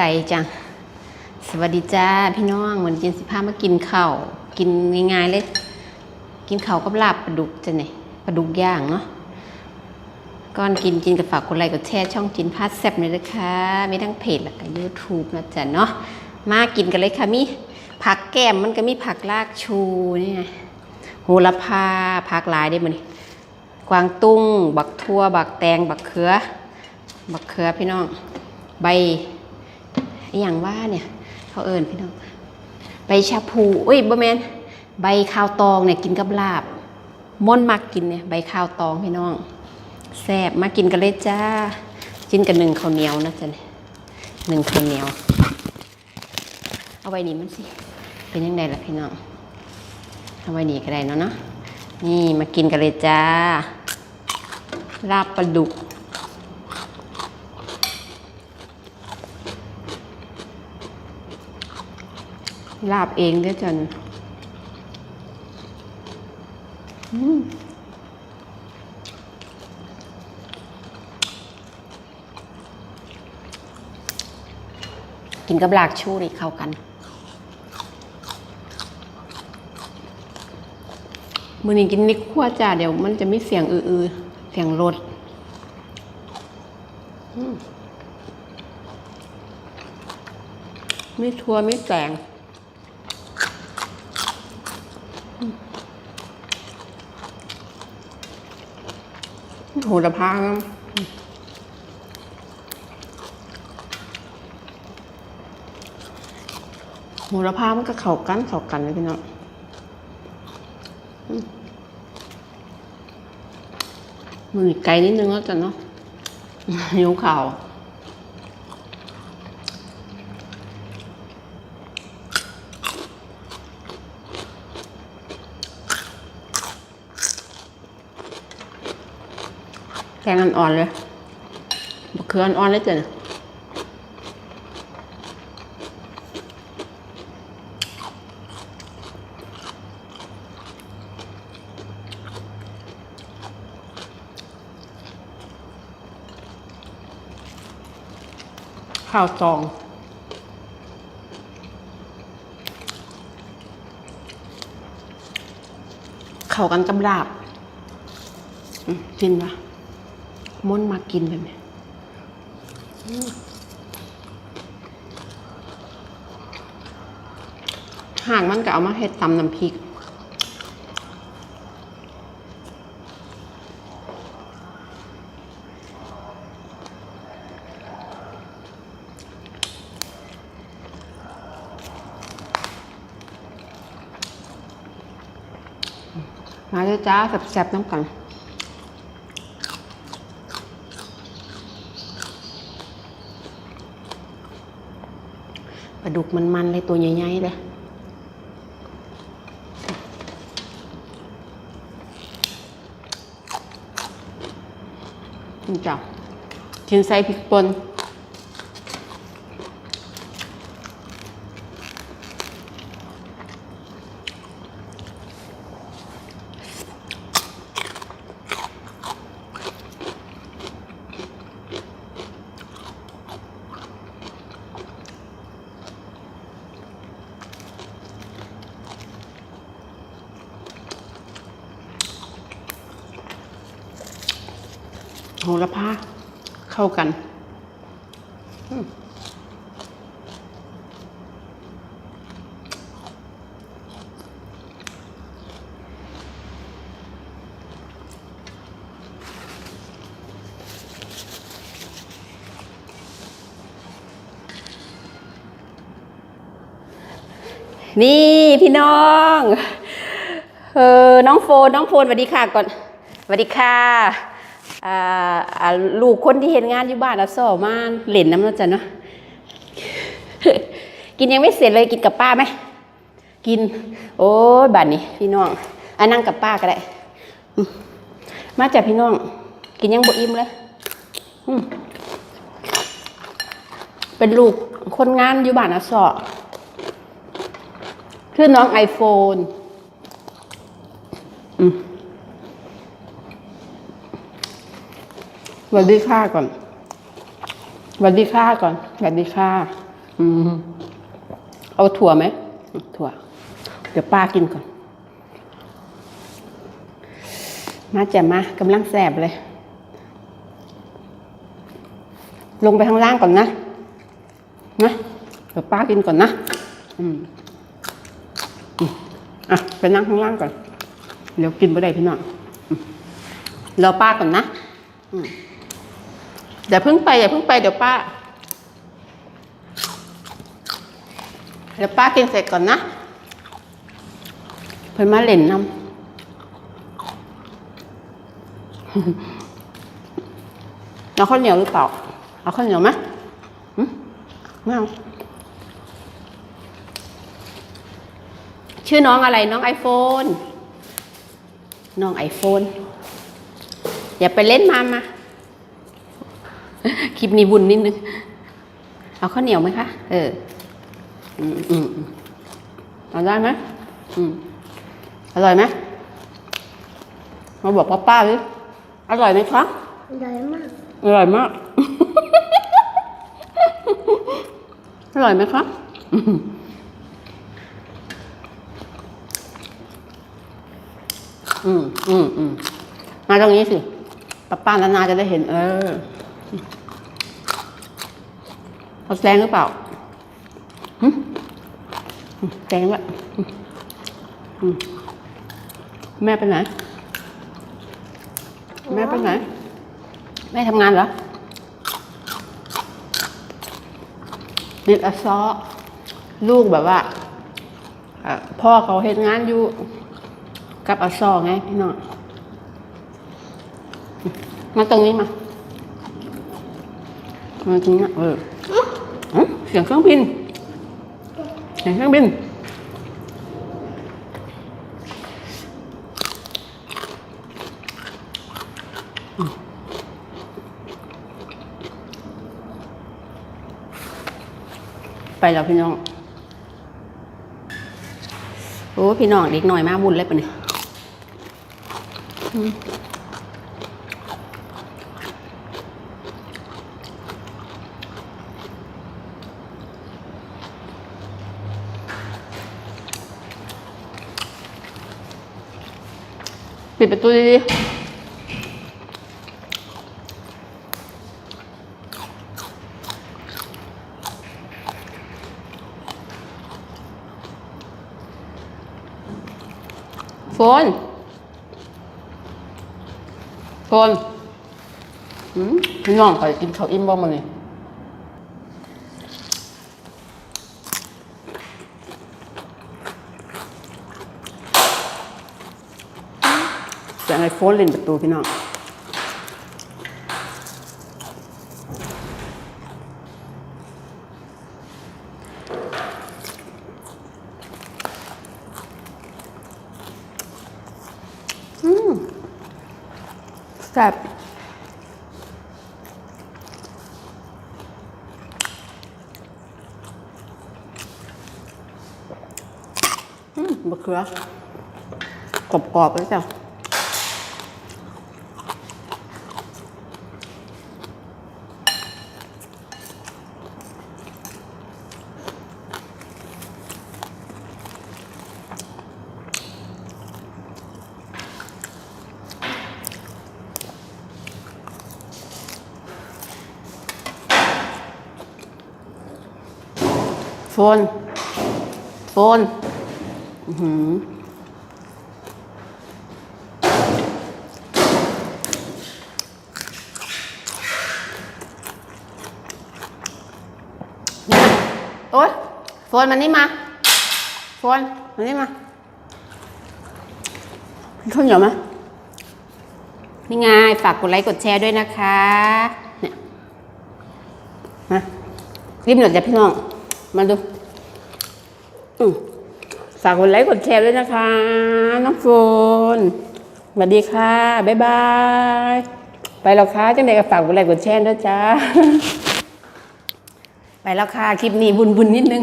ไก่จังสวัสดีจ้าพี่น้องวันนี้เจนสิพามากินข้าวกินง่ายๆเลย กินข้าวกับลาบปลาดุกจ้ะเนี่ยปลาดุกย่างเนาะก่อนกินจินกับฝากกดไลค์กดแชร์ช่องจินพาสแซ่บเลยนะคะมีทั้งเพจแล้วก็ยูทูบนะจ๊ะเนาะมากินกันเลยค่ะมีผักแก้มมันก็มีผักลากชูนี่ไงโหระพาผักหลายได้มันกวางตุ้ง บักทั่ว บักแตง บักเขือ บักเขือพี่น้อง ใบ อย่างว่าเนี่ยเขาเอิญพี่น้องใบชาพูอุ้ยบ่แมนใบข้าวตองเนี่ยกินกับลาบม่อนมักกินเนี่ยใบข้าวตองพี่น้องแซ่บมากินกันเลยจ้ากินกับหนึ่งข้าวเหนียวนะจ๊ะเนี่ยหนึ่งข้าวเหนียว เอาไว้นี่มันสิเป็นยังไงล่ะพี่น้องเอาไว้นี่ก็ได้เนาะเนาะนี่มากินกันเลยจ้าลาบปลาดุก ลาบเองเด้วยจันกินกับลากชูนี่เข้ากัน มือนี้กินนิกขั้วจ้าเดี๋ยวมันจะมีเสียงอือๆ เสียงรถอืมไม่ทัวไม่แสง โหระพานะโหระพามันก็เข่ากันเข่ากันเลยพี่น้องมือไกลนิดนึงแล้วจ้ะเนาะหิวข่าว แกงอ่อนๆเลยบะเขืออ่อนๆเลยจ้เนี่ยข้าวซองเข้ากันกับลาบอืมกินปะ ม่นมากินแบบนี้อืมห่างมันก็เอามาเฮ็ดตำน้ำพริก มาเลยจ้าแซ่บๆน้ำกัน ลาดุกมันๆเลยตัวใหญ่ๆเลยนี่จ้ะกินใส่พริกป่นโหระพาเข้ากันนี่พี่น้อง เออ น้องโฟน น้องโฟนสวัสดีค่ะก่อนสวัสดีค่ะ ลูกคนที่เห็นงานอยู่บ้านอะสอมาเล่นน้ำแล้วจ้ะเนาะกินยังไม่เสร็จเลยกินกับป้าไหมกิน โอ้ยบ้านนี้ พี่น้องอะนั่งกับป้าก็ได้มาจากพี่น้อง กินยังบ่อิ่มเลยเป็นลูกคนงานอยู่บ้านอะสอชื่อน้องไอโฟนอืม สวัสดีค่ะก่อนสวัสดีค่ะก่อนสวัสดีค่ะอืมเอาถั่วไหมถั่ว เดี๋ยวป้ากินก่อน มาแจ่มมากำลังแสบเลย ลงไปข้างล่างก่อนนะ นะเดี๋ยวป้ากินก่อนนะ อืมอะไปนั่งข้างล่างก่อน เดี๋ยวกินไปได้พี่น้องรอป้าก่อนนะ อืม อย่าเพิ่งไปอย่าเพิ่งไปเดี๋ยวป้า เดี๋ยวป้ากินเสร็จก่อนนะเพิ่นมาเล่นน้ำเอาข้าวเหนียวหรือเปล่า เอาข้าวเหนียวไหมไม่เอาชื่อน้องอะไรน้องไอโฟน น้องไอโฟน อย่าไปเล่นมามา คลิปนี้บุญนิดนึง เอาข้าวเหนียวไหมคะ เอออืมอืมอืมเอาได้ไหมอืมอร่อยไหมมาบอกป้าป้าดิอร่อยไหมคะใหญ่มาก อร่อยมาก อร่อยไหมคะอืมอืมอืมมาตรงนี้สิป้าป้านานาจะได้เห็น เออ เอาแซงหรือเปล่าแซงละแม่ไปไหน แม่ไปไหน แม่ทำงานเหรอเด็กอซอลูกแบบว่าพ่อเขาเห็นงานอยู่กับอซอไงพี่น้องมาตรงนี้มา มาตรงนี้นะเอออ๋อเสียงเครื่องบิน เสียงเครื่องบินไปแล้วพี่น้อง โอ้ พี่น้องเด็กหน่อยมากบุญเลยปะเนี่ย ปิดประตูดีๆโฟนโฟนอืมพี่น้องไปกินข้าวอิ่มบ้างมาเนี่ยจะไอ โฟนเล่นประตูพี่น้องอืมแซ่บอืมบะเขือกรอบๆเลยจ้ะ ฟนโฟนอือหือโอ๊ยโฟนมานี่มาโฟนมานี่มาข้าวเหนียวไหมนี่ไงฝากกดไลค์กดแชร์ด้วยนะคะ เนี่ยมารีบหน่อยจ้ะพี่น้อง มาดูฝากกดไลค์กดแชร์ด้วยนะคะ น้องโฟนสวัสดีค่ะ บ๊ายบาย ไปแล้วค่ะจังใดก็ฝากกดไลค์กดแชร์ด้วยจ้า ไปแล้วค่ะ คลิปนี้บุญบุญนิดนึง